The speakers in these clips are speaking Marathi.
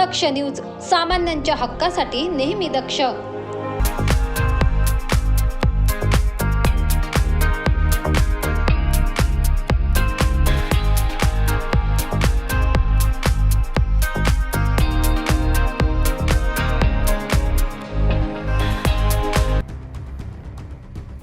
दक्ष न्यूज सामान्यांच्या हक्कासाठी नेहमी दक्ष.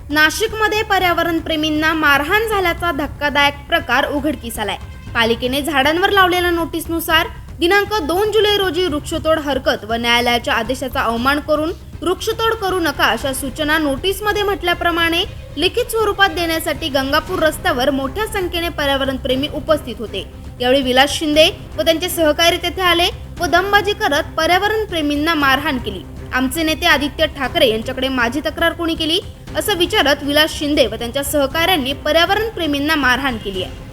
नाशिकमध्ये पर्यावरण प्रेमींना मारहाण झाल्याचा धक्कादायक प्रकार उघडकीस आलाय. पालिकेने झाडांवर लावलेल्या नोटीसनुसार दिनांक दोन जुलै रोजी वृक्षतोड हरकत व न्यायालयाच्या आदेशाचा अवमान करून वृक्षतोड करू नका अशा सूचना नोटीसमध्ये म्हटल्याप्रमाणे लिखित स्वरूपात देण्यासाठी गंगापूर रस्त्यावर मोठ्या संख्येने पर्यावरण प्रेमी उपस्थित होते. यावेळी विलास शिंदे व त्यांचे सहकारी तेथे आले व दमबाजी करत पर्यावरण प्रेमींना मारहाण केली. आमचे नेते आदित्य ठाकरे यांच्याकडे माझी तक्रार कोणी केली? असं विचारत विलास शिंदे व त्यांच्या सहकाऱ्यांनी पर्यावरण प्रेमींना मारहाण केली आहे.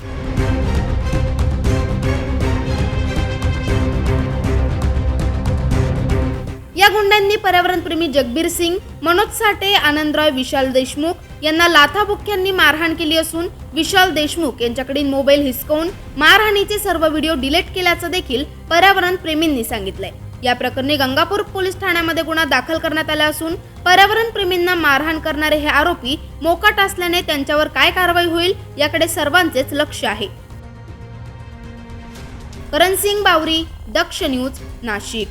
या पर्यावरणप्रेमी जगबीर सिंग मनोज साठे आनंदराव विशाल देशमुख यांना लाथाबुक्क्यांनी मारहाण केली असून विशाल देशमुख यांच्याकडील मोबाईल हिसकवून मारहाणीचे सर्व व्हिडिओ डिलीट केल्याचं देखील पर्यावरण प्रेमींनी सांगितलंय. या प्रकरणी गंगापूर पोलीस ठाण्यामध्ये गुन्हा दाखल करण्यात आला असून पर्यावरण प्रेमींना मारहाण करणारे हे आरोपी मोकाट असल्याने त्यांच्यावर काय कारवाई होईल याकडे सर्वांचेच लक्ष आहे. करण सिंग बावरी दक्ष न्यूज नाशिक.